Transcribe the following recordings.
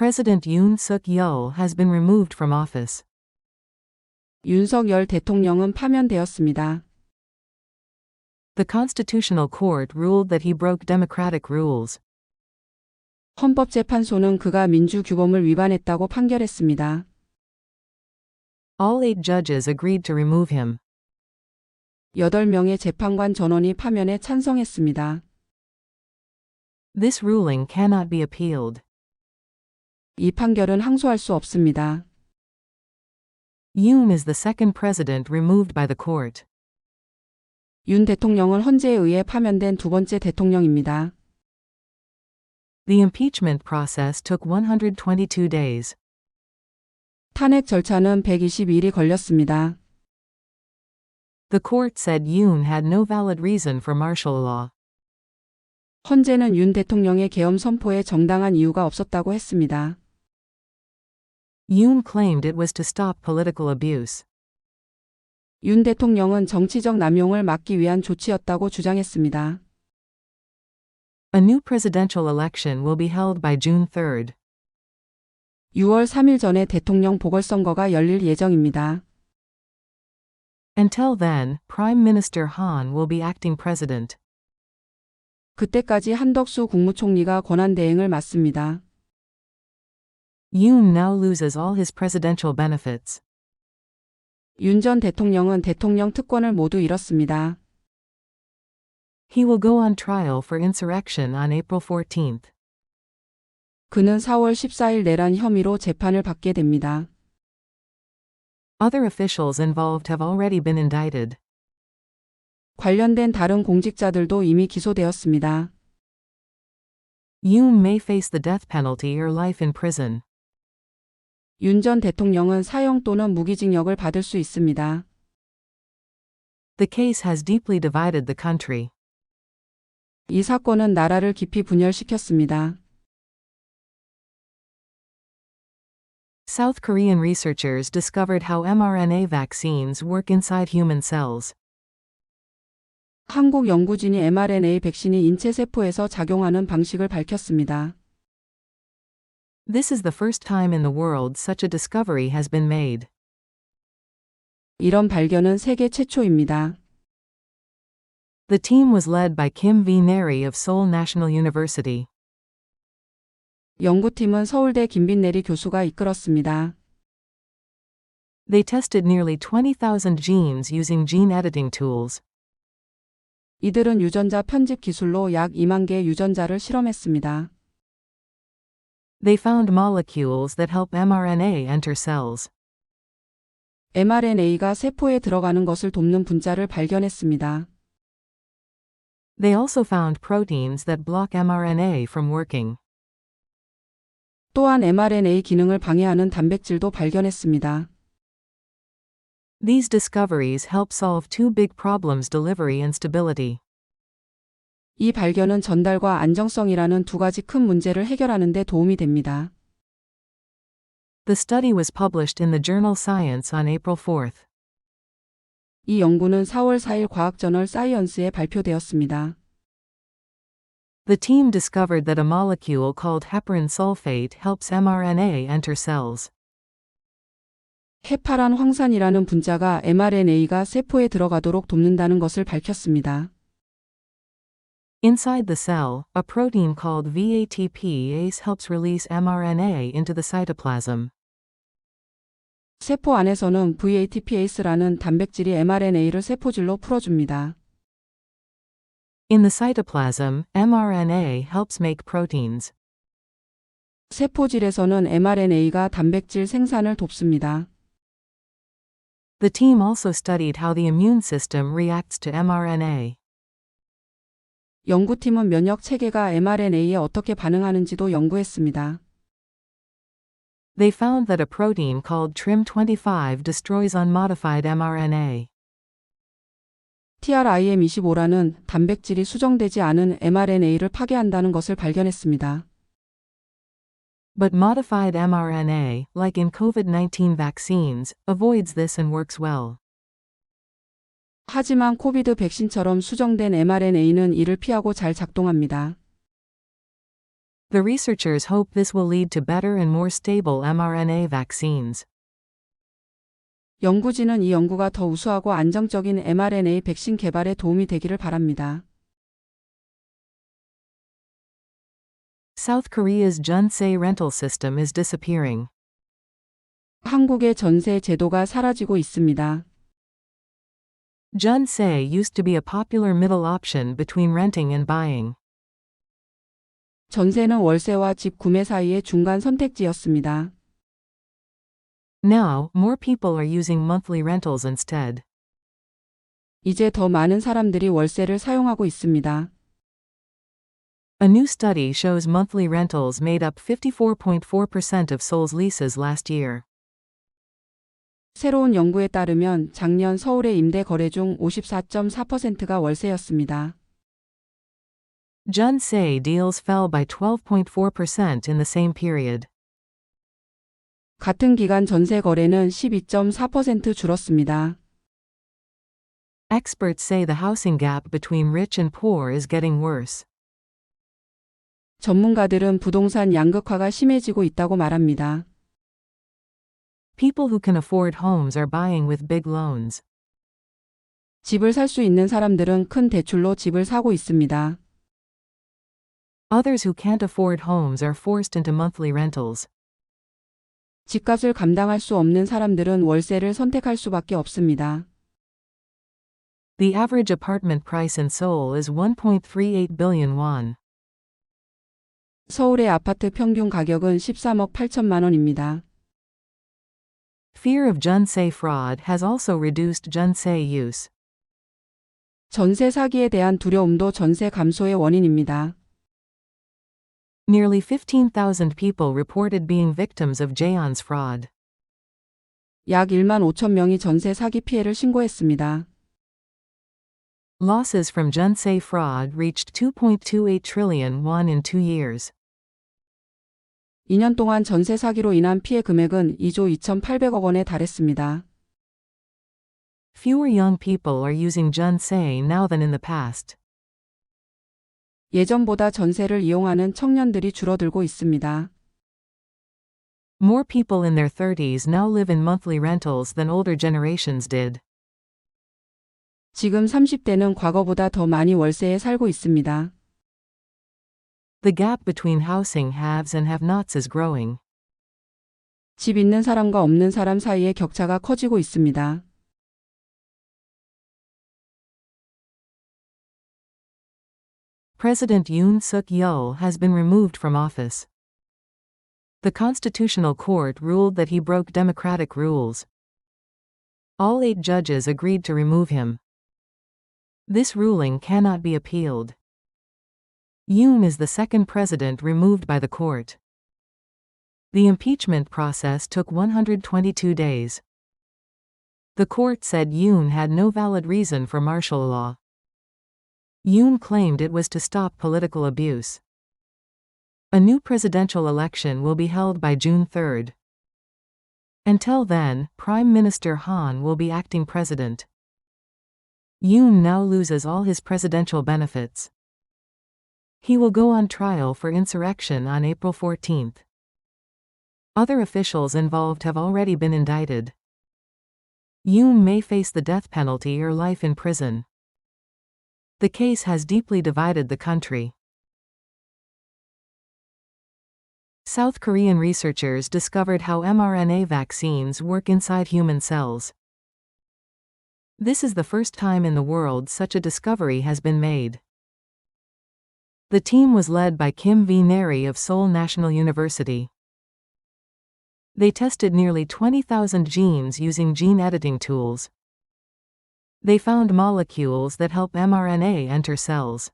President Yoon Suk Yeol has been removed from office. 윤석열 대통령은 파면되었습니다. The Constitutional Court ruled that he broke democratic rules. 헌법재판소는 그가 민주규범을 위반했다고 판결했습니다. All eight judges agreed to remove him. 8명의 재판관 전원이 파면에 찬성했습니다. This ruling cannot be appealed. 이 판결은 항소할 수 없습니다. Yoon is the second president removed by the court. 윤 대통령은 헌재에 의해 파면된 두 번째 대통령입니다. The impeachment process took 122 days. 탄핵 절차는 120일이 걸렸습니다. The court said Yoon had no valid reason for martial law. 헌재는 윤 대통령의 계엄 선포에 정당한 이유가 없었다고 했습니다. Yoon claimed it was to stop political abuse. 윤 대통령은 정치적 남용을 막기 위한 조치였다고 주장했습니다. A new presidential election will be held by June 3rd. 6월 3일 전에 대통령 보궐선거가 열릴 예정입니다. Until then, Prime Minister Han will be acting president. 그때까지 한덕수 국무총리가 권한 대행을 맡습니다. Yoon now loses all his presidential benefits. 윤 전 대통령은 대통령 특권을 모두 잃었습니다. He will go on trial for insurrection on April 14th. 그는 4월 14일 내란 혐의로 재판을 받게 됩니다. Other officials involved have already been indicted. 관련된 다른 공직자들도 이미 기소되었습니다. Yoon may face the death penalty or life in prison. 윤 전 대통령은 사형 또는 무기징역을 받을 수 있습니다. The case has deeply divided the country. 이 사건은 나라를 깊이 분열시켰습니다. South Korean researchers discovered how mRNA vaccines work inside human cells. 한국 연구진이 mRNA 백신이 인체 세포에서 작용하는 방식을 밝혔습니다. This is the first time in the world such a discovery has been made. 이런 발견은 세계 최초입니다. The team was led by Kim V. Neri of Seoul National University. 연구팀은 서울대 김빈내리 교수가 이끌었습니다. They tested nearly 20,000 genes using gene editing tools. 이들은 유전자 편집 기술로 약 2만 개의 유전자를 실험했습니다. They found molecules that help mRNA enter cells. mRNA가 세포에 들어가는 것을 돕는 분자를 발견했습니다. They also found proteins that block mRNA from working. 또한 mRNA 기능을 방해하는 단백질도 발견했습니다. These discoveries help solve two big problems delivery and stability. 이 발견은 전달과 안정성이라는 두 가지 큰 문제를 해결하는 데 도움이 됩니다. The study was published in the journal Science on April 4th. 이 연구는 4월 4일 과학저널 사이언스에 발표되었습니다. The team discovered that a molecule called heparin sulfate helps mRNA enter cells. 헤파란 황산이라는 분자가 mRNA가 세포에 들어가도록 돕는다는 것을 밝혔습니다. Inside the cell, a protein called VATPase helps release mRNA into the cytoplasm. 세포 안에서는 VATPase라는 단백질이 mRNA를 세포질로 풀어줍니다. In the cytoplasm, mRNA helps make proteins. 세포질에서는 mRNA가 단백질 생산을 돕습니다. The team also studied how the immune system reacts to mRNA. 연구팀은 면역 체계가 mRNA에 어떻게 반응하는지도 연구했습니다. They found that a protein called TRIM25 destroys unmodified mRNA. TRIM25라는 단백질이 수정되지 않은 mRNA를 파괴한다는 것을 발견했습니다. But modified mRNA, like in COVID 19 vaccines, avoids this and works well. 하지만 코비드 백신처럼 수정된 mRNA는 이를 피하고 잘 작동합니다. The researchers hope this will lead to better and more stable mRNA vaccines. 연구진은 이 연구가 더 우수하고 안정적인 mRNA 백신 개발에 도움이 되기를 바랍니다. South Korea's Junsei rental system is disappearing. 한국의 전세 제도가 사라지고 있습니다. Junsei used to be a popular middle option between renting and buying. 전세는 월세와 집 구매 사이의 중간 선택지였습니다. Now, more people are using monthly rentals instead. 이제 더 많은 사람들이 월세를 사용하고 있습니다. A new study shows monthly rentals made up 54.4% of Seoul's leases last year. 새로운 연구에 따르면 작년 서울의 임대 거래 중 54.4%가 월세였습니다. Junsei deals fell by 12.4% in the same period. 같은 기간 전세 거래는 12.4% 줄었습니다. Experts say the housing gap between rich and poor is getting worse. 전문가들은 부동산 양극화가 심해지고 있다고 말합니다. People who can afford homes are buying with big loans. 집을 살 수 있는 사람들은 큰 대출로 집을 사고 있습니다. Others who can't afford homes are forced into monthly rentals. 집값을 감당할 수 없는 사람들은 월세를 선택할 수밖에 없습니다. The average apartment price in Seoul is 1.38 billion won. 서울의 아파트 평균 가격은 13억 8천만 원입니다. Fear of Junsei fraud has also reduced Junsei use. 전세 사기에 대한 두려움도 전세 감소의 원인입니다. Nearly 15,000 people reported being victims of Jaeon's fraud. 약 1만 5천 명이 전세 사기 피해를 신고했습니다. Losses from Junsei fraud reached 2.28 trillion won in two years. 2년 동안 전세 사기로 인한 피해 금액은 2조 2,800억 원에 달했습니다. Fewer young people are using Junsei now than in the past. 예전보다 전세를 이용하는 청년들이 줄어들고 있습니다. More people in their 30s now live in monthly rentals than older generations did. 지금 30대는 과거보다 더 많이 월세에 살고 있습니다. The gap between housing haves and have nots is growing. 집 있는 사람과 없는 사람 사이의 격차가 커지고 있습니다. President Yoon Suk Yeol has been removed from office. The Constitutional Court ruled that he broke democratic rules. All eight judges agreed to remove him. This ruling cannot be appealed. Yoon is the second president removed by the court. The impeachment process took 122 days. The court said Yoon had no valid reason for martial law. Yoon claimed it was to stop political abuse. A new presidential election will be held by June 3. Until then, Prime Minister Han will be acting president. Yoon now loses all his presidential benefits. He will go on trial for insurrection on April 14. Other officials involved have already been indicted. Yoon may face the death penalty or life in prison. The case has deeply divided the country. South Korean researchers discovered how mRNA vaccines work inside human cells. This is the first time in the world such a discovery has been made. The team was led by Kim V. Neri of Seoul National University. They tested nearly 20,000 genes using gene editing tools. They found molecules that help mRNA enter cells.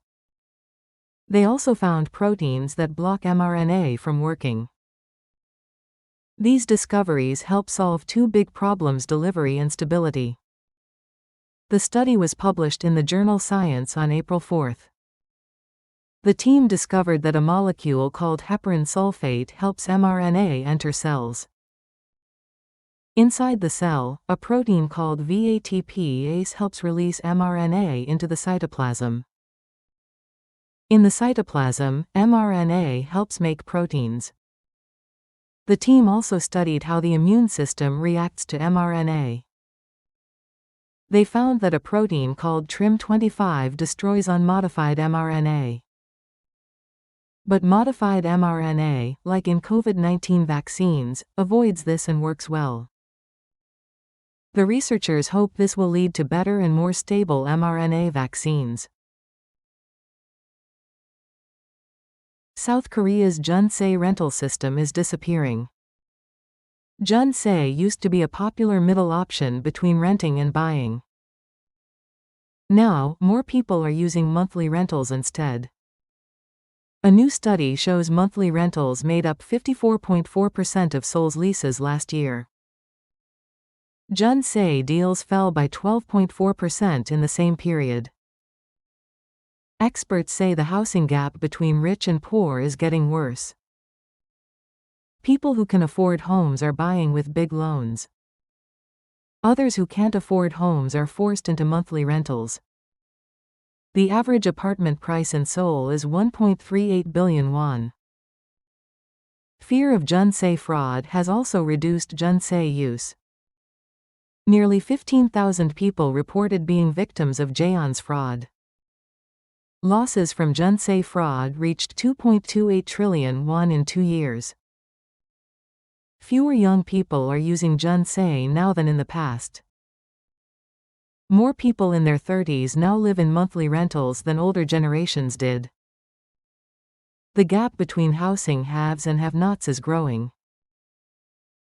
They also found proteins that block mRNA from working. These discoveries help solve two big problems delivery and stability. The study was published in the journal Science on April 4. The team discovered that a molecule called heparin sulfate helps mRNA enter cells. Inside the cell, a protein called VATPase helps release mRNA into the cytoplasm. In the cytoplasm, mRNA helps make proteins. The team also studied how the immune system reacts to mRNA. They found that a protein called TRIM25 destroys unmodified mRNA. But modified mRNA, like in COVID-19 vaccines, avoids this and works well. The researchers hope this will lead to better and more stable mRNA vaccines. South Korea's Junsei rental system is disappearing. Junsei used to be a popular middle option between renting and buying. Now, more people are using monthly rentals instead. A new study shows monthly rentals made up 54.4% of Seoul's leases last year. Junsei deals fell by 12.4% in the same period. Experts say the housing gap between rich and poor is getting worse. People who can afford homes are buying with big loans. Others who can't afford homes are forced into monthly rentals. The average apartment price in Seoul is 1.38 billion won. Fear of Junsei fraud has also reduced Junsei use. Nearly 15,000 people reported being victims of Jaeon's fraud. Losses from Junsei fraud reached 2.28 trillion won in two years. Fewer young people are using Junsei now than in the past. More people in their 30s now live in monthly rentals than older generations did. The gap between housing haves and have nots is growing.